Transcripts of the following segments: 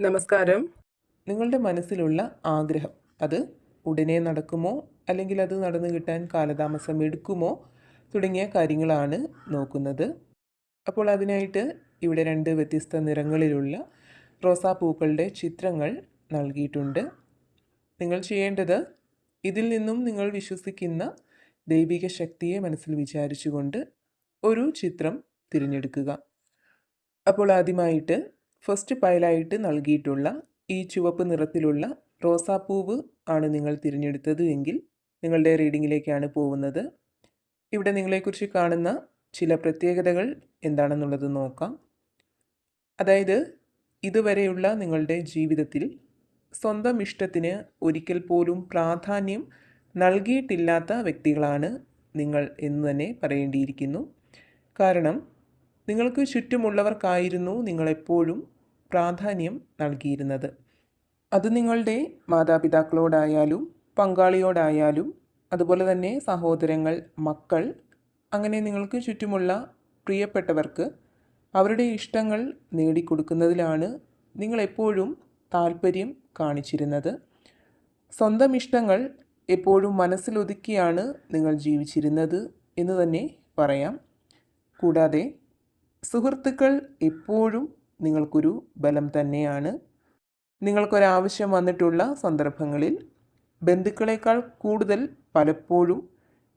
നമസ്കാരം. നിങ്ങളുടെ മനസ്സിലുള്ള ആഗ്രഹം അത് ഉടനെ നടക്കുമോ? അല്ലെങ്കിൽ അത് നടന്നു കിട്ടാൻ കാലതാമസം എടുക്കുമോ? തുടങ്ങിയ കാര്യങ്ങളാണ് നോക്കുന്നത്. അപ്പോൾ അതിനായിട്ട് ഇവിടെ രണ്ട് വ്യത്യസ്ത നിറങ്ങളിലുള്ള റോസാപ്പൂക്കളുടെ ചിത്രങ്ങൾ നൽകിയിട്ടുണ്ട്. നിങ്ങൾ ചെയ്യേണ്ടത് ഇതിൽ നിന്നും നിങ്ങൾ വിശ്വസിക്കുന്ന ദൈവിക ശക്തിയെ മനസ്സിൽ വിചാരിച്ചുകൊണ്ട് ഒരു ചിത്രം തിരഞ്ഞെടുക്കുക. അപ്പോൾ ആദ്യമായിട്ട് ഫസ്റ്റ് പൈലായിട്ട് നൽകിയിട്ടുള്ള ഈ ചുവപ്പ് നിറത്തിലുള്ള റോസാപ്പൂവ് ആണ് നിങ്ങൾ തിരഞ്ഞെടുത്തത് എങ്കിൽ നിങ്ങളുടെ റീഡിങ്ങിലേക്കാണ് പോകുന്നത്. ഇവിടെ നിങ്ങളെക്കുറിച്ച് കാണുന്ന ചില പ്രത്യേകതകൾ എന്താണെന്നുള്ളത് നോക്കാം. അതായത് ഇതുവരെയുള്ള നിങ്ങളുടെ ജീവിതത്തിൽ സ്വന്തം ഇഷ്ടത്തിന് ഒരിക്കൽ പോലും പ്രാധാന്യം നൽകിയിട്ടില്ലാത്ത വ്യക്തികളാണ് നിങ്ങൾ എന്ന് തന്നെ പറയേണ്ടിയിരിക്കുന്നു. കാരണം നിങ്ങൾക്ക് ചുറ്റുമുള്ളവർക്കായിരുന്നു നിങ്ങളെപ്പോഴും പ്രാധാന്യം നൽകിയിരുന്നത്. അത് നിങ്ങളുടെ മാതാപിതാക്കളോടായാലും പങ്കാളിയോടായാലും അതുപോലെ തന്നെ സഹോദരങ്ങൾ മക്കൾ അങ്ങനെ നിങ്ങൾക്ക് ചുറ്റുമുള്ള പ്രിയപ്പെട്ടവർക്ക് അവരുടെ ഇഷ്ടങ്ങൾ നേടിക്കൊടുക്കുന്നതിലാണ് നിങ്ങളെപ്പോഴും താല്പര്യം കാണിച്ചിരുന്നത്. സ്വന്തം ഇഷ്ടങ്ങൾ എപ്പോഴും മനസ്സിലൊതുക്കിയാണ് നിങ്ങൾ ജീവിച്ചിരുന്നത് എന്ന് തന്നെ പറയാം. കൂടാതെ സുഹൃത്തുക്കൾ എപ്പോഴും നിങ്ങൾക്കൊരു ബലം തന്നെയാണ്. നിങ്ങൾക്കൊരാവശ്യം വന്നിട്ടുള്ള സന്ദർഭങ്ങളിൽ ബന്ധുക്കളേക്കാൾ കൂടുതൽ പലപ്പോഴും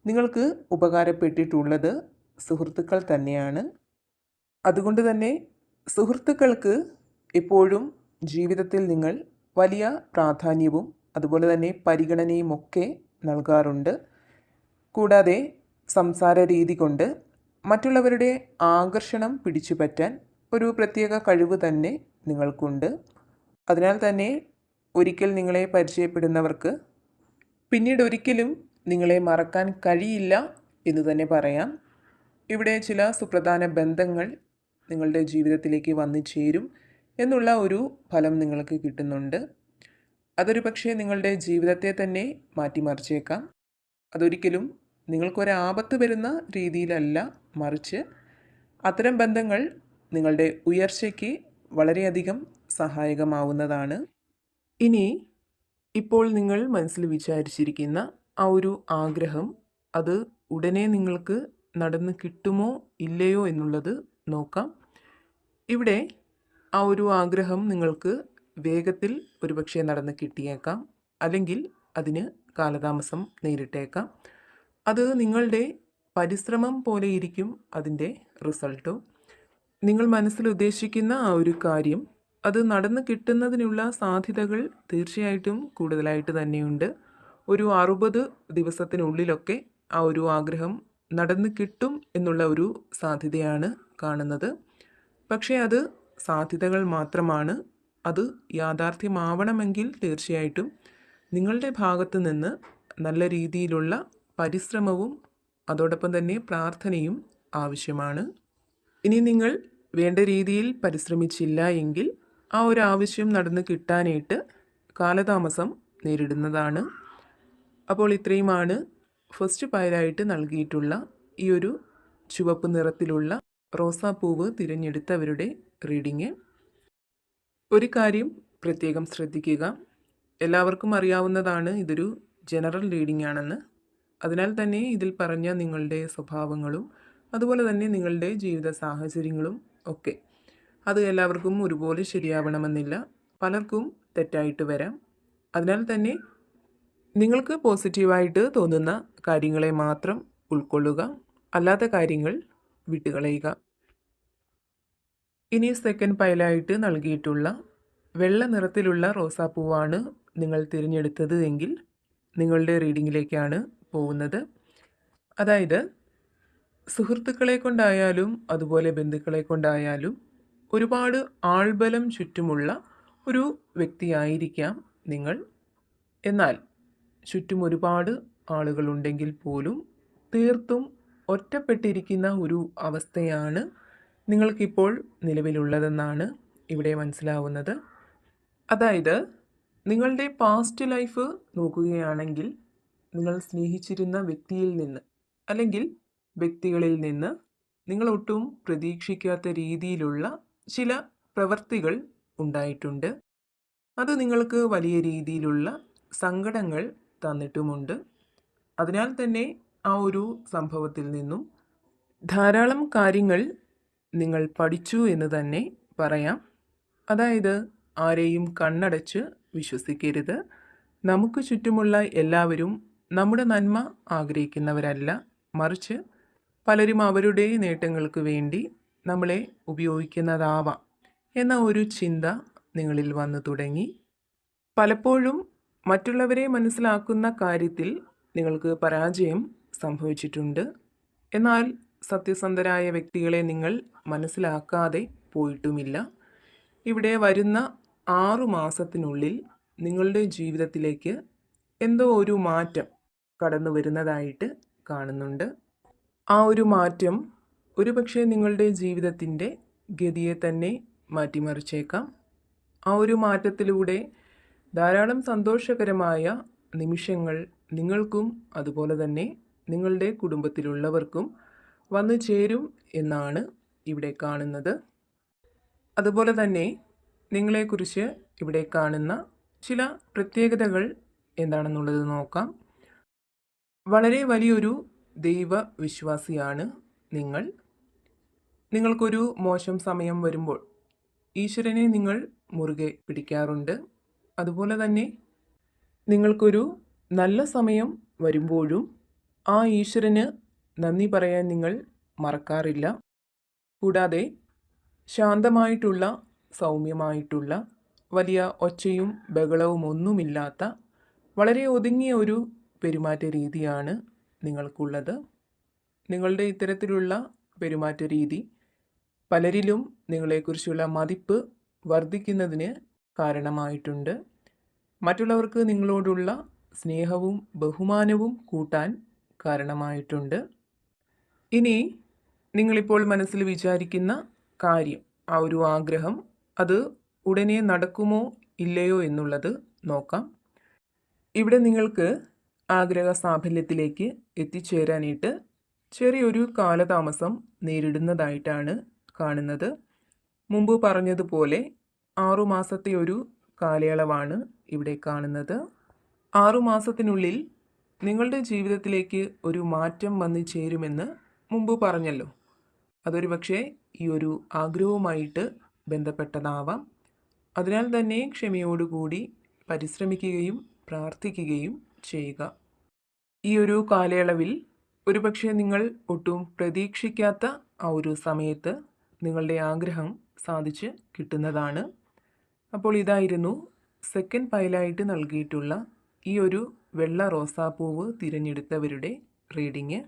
നിങ്ങൾക്ക് ഉപകാരപ്പെട്ടിട്ടുള്ളത് സുഹൃത്തുക്കൾ തന്നെയാണ്. അതുകൊണ്ട് തന്നെ സുഹൃത്തുക്കൾക്ക് എപ്പോഴും ജീവിതത്തിൽ നിങ്ങൾ വലിയ പ്രാധാന്യവും അതുപോലെ തന്നെ പരിഗണനയും ഒക്കെ നൽകാറുണ്ട്. കൂടാതെ സംസാര രീതി കൊണ്ട് മറ്റുള്ളവരുടെ ആകർഷണം പിടിച്ചുപറ്റാൻ ഒരു പ്രത്യേക കഴിവ് തന്നെ നിങ്ങൾക്കുണ്ട്. അതിനാൽ തന്നെ ഒരിക്കൽ നിങ്ങളെ പരിചയപ്പെടുന്നവർക്ക് പിന്നീട് ഒരിക്കലും നിങ്ങളെ മറക്കാൻ കഴിയില്ല എന്ന് തന്നെ പറയാം. ഇവിടെ ചില സുപ്രധാന ബന്ധങ്ങൾ നിങ്ങളുടെ ജീവിതത്തിലേക്ക് വന്നു ചേരും എന്നുള്ള ഒരു ഫലം നിങ്ങൾക്ക് കിട്ടുന്നുണ്ട്. അതൊരു പക്ഷേ നിങ്ങളുടെ ജീവിതത്തെ തന്നെ മാറ്റിമറിച്ചേക്കാം. അതൊരിക്കലും നിങ്ങൾക്കൊരാപത്ത് വരുന്ന രീതിയിലല്ല മറിച്ച് അത്തരം ബന്ധങ്ങൾ നിങ്ങളുടെ ഉയർച്ചയ്ക്ക് വളരെയധികം സഹായകമാവുന്നതാണ്. ഇനി ഇപ്പോൾ നിങ്ങൾ മനസ്സിൽ വിചാരിച്ചിരിക്കുന്ന ആ ഒരു ആഗ്രഹം അത് ഉടനെ നിങ്ങൾക്ക് നടന്ന് കിട്ടുമോ ഇല്ലയോ എന്നുള്ളത് നോക്കാം. ഇവിടെ ആ ഒരു ആഗ്രഹം നിങ്ങൾക്ക് വേഗത്തിൽ ഒരുപക്ഷെ നടന്ന് കിട്ടിയേക്കാം അല്ലെങ്കിൽ അതിന് കാലതാമസം നേരിട്ടേക്കാം. അത് നിങ്ങളുടെ പരിശ്രമം പോലെ ഇരിക്കും അതിന്റെ റിസൾട്ടും. നിങ്ങൾ മനസ്സിൽ ഉദ്ദേശിക്കുന്ന ആ ഒരു കാര്യം അത് നടന്നു കിട്ടുന്നതിനുള്ള സാധ്യതകൾ തീർച്ചയായിട്ടും കൂടുതലായിട്ട് തന്നെയുണ്ട്. ഒരു അറുപത് ദിവസത്തിനുള്ളിലൊക്കെ ആ ഒരു ആഗ്രഹം നടന്നു കിട്ടും എന്നുള്ള ഒരു സാധ്യതയാണ് കാണുന്നത്. പക്ഷേ അത് സാധ്യതകൾ മാത്രമാണ്. അത് യാഥാർത്ഥ്യമാവണമെങ്കിൽ തീർച്ചയായിട്ടും നിങ്ങളുടെ ഭാഗത്ത് നിന്ന് നല്ല രീതിയിലുള്ള പരിശ്രമവും അതോടൊപ്പം തന്നെ പ്രാർത്ഥനയും ആവശ്യമാണ്. ഇനി നിങ്ങൾ വേണ്ട രീതിയിൽ പരിശ്രമിച്ചില്ല എങ്കിൽ ആ ഒരു ആവശ്യം നടന്ന് കിട്ടാനായിട്ട് കാലതാമസം നേരിടുന്നതാണ്. അപ്പോൾ ഇത്രയുമാണ് ഫസ്റ്റ് പയലായിട്ട് നൽകിയിട്ടുള്ള ഈ ഒരു ചുവപ്പ് നിറത്തിലുള്ള റോസാപ്പൂവ് തിരഞ്ഞെടുത്തവരുടെ റീഡിങ്. ഒരു കാര്യം പ്രത്യേകം ശ്രദ്ധിക്കുക. എല്ലാവർക്കും അറിയാവുന്നതാണ് ഇതൊരു ജനറൽ റീഡിംഗ് ആണെന്ന്. അതിനാൽ തന്നെ ഇതിൽ പറഞ്ഞ നിങ്ങളുടെ സ്വഭാവങ്ങളും അതുപോലെ തന്നെ നിങ്ങളുടെ ജീവിത സാഹചര്യങ്ങളും ഒക്കെ അത് എല്ലാവർക്കും ഒരുപോലെ ശരിയാവണമെന്നില്ല. പലർക്കും തെറ്റായിട്ട് വരാം. അതിനാൽ തന്നെ നിങ്ങൾക്ക് പോസിറ്റീവായിട്ട് തോന്നുന്ന കാര്യങ്ങളെ മാത്രം ഉൾക്കൊള്ളുക. അല്ലാത്ത കാര്യങ്ങൾ വിട്ടുകളയുക. ഇനി സെക്കൻഡ് പൈലായിട്ട് നൽകിയിട്ടുള്ള വെള്ള നിറത്തിലുള്ള റോസാപ്പൂവാണ് നിങ്ങൾ തിരഞ്ഞെടുത്തത് എങ്കിൽ നിങ്ങളുടെ റീഡിങ്ങിലേക്കാണ് പോകുന്നത്. അതായത് സുഹൃത്തുക്കളെ കൊണ്ടായാലും അതുപോലെ ബന്ധുക്കളെ കൊണ്ടായാലും ഒരുപാട് ആൾബലം ചുറ്റുമുള്ള ഒരു വ്യക്തിയായിരിക്കാം നിങ്ങൾ. എന്നാൽ ചുറ്റും ഒരുപാട് ആളുകളുണ്ടെങ്കിൽ പോലും തീർത്തും ഒറ്റപ്പെട്ടിരിക്കുന്ന ഒരു അവസ്ഥയാണ് നിങ്ങൾക്കിപ്പോൾ നിലവിലുള്ളതെന്നാണ് ഇവിടെ മനസ്സിലാവുന്നത്. അതായത് നിങ്ങളുടെ പാസ്റ്റ് ലൈഫ് നോക്കുകയാണെങ്കിൽ നിങ്ങൾ സ്നേഹിച്ചിരുന്ന വ്യക്തിയിൽ നിന്ന് അല്ലെങ്കിൽ വ്യക്തികളിൽ നിന്ന് നിങ്ങൾ ഒട്ടും പ്രതീക്ഷിക്കാത്ത രീതിയിലുള്ള ചില പ്രവർത്തികൾ ഉണ്ടായിട്ടുണ്ട്. അത് നിങ്ങൾക്ക് വലിയ രീതിയിലുള്ള സങ്കടങ്ങൾ തന്നിട്ടുമുണ്ട്. അതിനാൽ തന്നെ ആ ഒരു സംഭവത്തിൽ നിന്നും ധാരാളം കാര്യങ്ങൾ നിങ്ങൾ പഠിച്ചു എന്ന് തന്നെ പറയാം. അതായത് ആരെയും കണ്ണടച്ച് വിശ്വസിക്കരുത്. നമുക്ക് ചുറ്റുമുള്ള എല്ലാവരും നമ്മുടെ നന്മ ആഗ്രഹിക്കുന്നവരല്ല. മറിച്ച് പലരും അവരുടെ നേട്ടങ്ങൾക്ക് വേണ്ടി നമ്മളെ ഉപയോഗിക്കുന്നതാവാം എന്ന ഒരു ചിന്ത നിങ്ങളിൽ വന്നു തുടങ്ങി. പലപ്പോഴും മറ്റുള്ളവരെ മനസ്സിലാക്കുന്ന കാര്യത്തിൽ നിങ്ങൾക്ക് പരാജയം സംഭവിച്ചിട്ടുണ്ട്. എന്നാൽ സത്യസന്ധരായ വ്യക്തികളെ നിങ്ങൾ മനസ്സിലാക്കാതെ പോയിട്ടുമില്ല. ഇവിടെ വരുന്ന ആറു മാസത്തിനുള്ളിൽ നിങ്ങളുടെ ജീവിതത്തിലേക്ക് എന്തോ ഒരു മാറ്റം കടന്നു വരുന്നതായിട്ട് കാണുന്നുണ്ട്. ആ ഒരു മാറ്റം ഒരുപക്ഷെ നിങ്ങളുടെ ജീവിതത്തിന്റെ ഗതിയെ തന്നെ മാറ്റിമറിച്ചേക്കാം. ആ ഒരു മാറ്റത്തിലൂടെ ധാരാളം സന്തോഷകരമായ നിമിഷങ്ങൾ നിങ്ങൾക്കും അതുപോലെ തന്നെ നിങ്ങളുടെ കുടുംബത്തിലുള്ളവർക്കും വന്നു ചേരും എന്നാണ് ഇവിടെ കാണുന്നത്. അതുപോലെ തന്നെ നിങ്ങളെക്കുറിച്ച് ഇവിടെ കാണുന്ന ചില പ്രത്യേകതകൾ എന്താണെന്നുള്ളത് നോക്കാം. വളരെ വലിയൊരു ദൈവവിശ്വാസിയാണ് നിങ്ങൾ. നിങ്ങൾക്കൊരു മോശം സമയം വരുമ്പോൾ ഈശ്വരനെ നിങ്ങൾ മുറുകെ പിടിക്കാറുണ്ട്. അതുപോലെ തന്നെ നിങ്ങൾക്കൊരു നല്ല സമയം വരുമ്പോഴും ആ ഈശ്വരന് നന്ദി പറയാൻ നിങ്ങൾ മറക്കാറില്ല. കൂടാതെ ശാന്തമായിട്ടുള്ള സൗമ്യമായിട്ടുള്ള വലിയ ഒച്ചയും ബഹളവും ഒന്നുമില്ലാത്ത വളരെ ഒതുങ്ങിയ ഒരു പെരുമാറ്റ രീതിയാണ് നിങ്ങൾക്കുള്ളത്. നിങ്ങളുടെ ഇത്തരത്തിലുള്ള പെരുമാറ്റ രീതി പലരിലും നിങ്ങളെക്കുറിച്ചുള്ള മതിപ്പ് വർദ്ധിക്കുന്നതിന് കാരണമായിട്ടുണ്ട്. മറ്റുള്ളവർക്ക് നിങ്ങളോടുള്ള സ്നേഹവും ബഹുമാനവും കൂട്ടാൻ കാരണമായിട്ടുണ്ട്. ഇനി നിങ്ങളിപ്പോൾ മനസ്സിൽ വിചാരിക്കുന്ന കാര്യം ആ ഒരു ആഗ്രഹം അത് ഉടനെ നടക്കുമോ ഇല്ലയോ എന്നുള്ളത് നോക്കാം. ഇവിടെ നിങ്ങൾക്ക് ആഗ്രഹ സാഫല്യത്തിലേക്ക് എത്തിച്ചേരാനായിട്ട് ചെറിയൊരു കാലതാമസം നേരിടുന്നതായിട്ടാണ് കാണുന്നത്. മുമ്പ് പറഞ്ഞതുപോലെ ആറുമാസത്തെ ഒരു കാലയളവാണ് ഇവിടെ കാണുന്നത്. ആറുമാസത്തിനുള്ളിൽ നിങ്ങളുടെ ജീവിതത്തിലേക്ക് ഒരു മാറ്റം വന്നു ചേരുമെന്ന് മുമ്പ് പറഞ്ഞല്ലോ. അതൊരു പക്ഷേ ഈ ഒരു ആഗ്രഹവുമായിട്ട് ബന്ധപ്പെട്ടതാവാം. അതിനാൽ തന്നെ ക്ഷമയോടുകൂടി പരിശ്രമിക്കുകയും പ്രാർത്ഥിക്കുകയും ചെയ്യുക. ഈ ഒരു കാലയളവിൽ ഒരുപക്ഷെ നിങ്ങൾ ഒട്ടും പ്രതീക്ഷിക്കാത്ത ആ ഒരു സമയത്ത് നിങ്ങളുടെ ആഗ്രഹം സാധിച്ച് കിട്ടുന്നതാണ്. അപ്പോൾ ഇതായിരുന്നു സെക്കൻഡ് പൈലായിട്ട് നൽകിയിട്ടുള്ള ഈ ഒരു വെള്ള റോസാപ്പൂവ് തിരഞ്ഞെടുത്തവരുടെ റീഡിങ്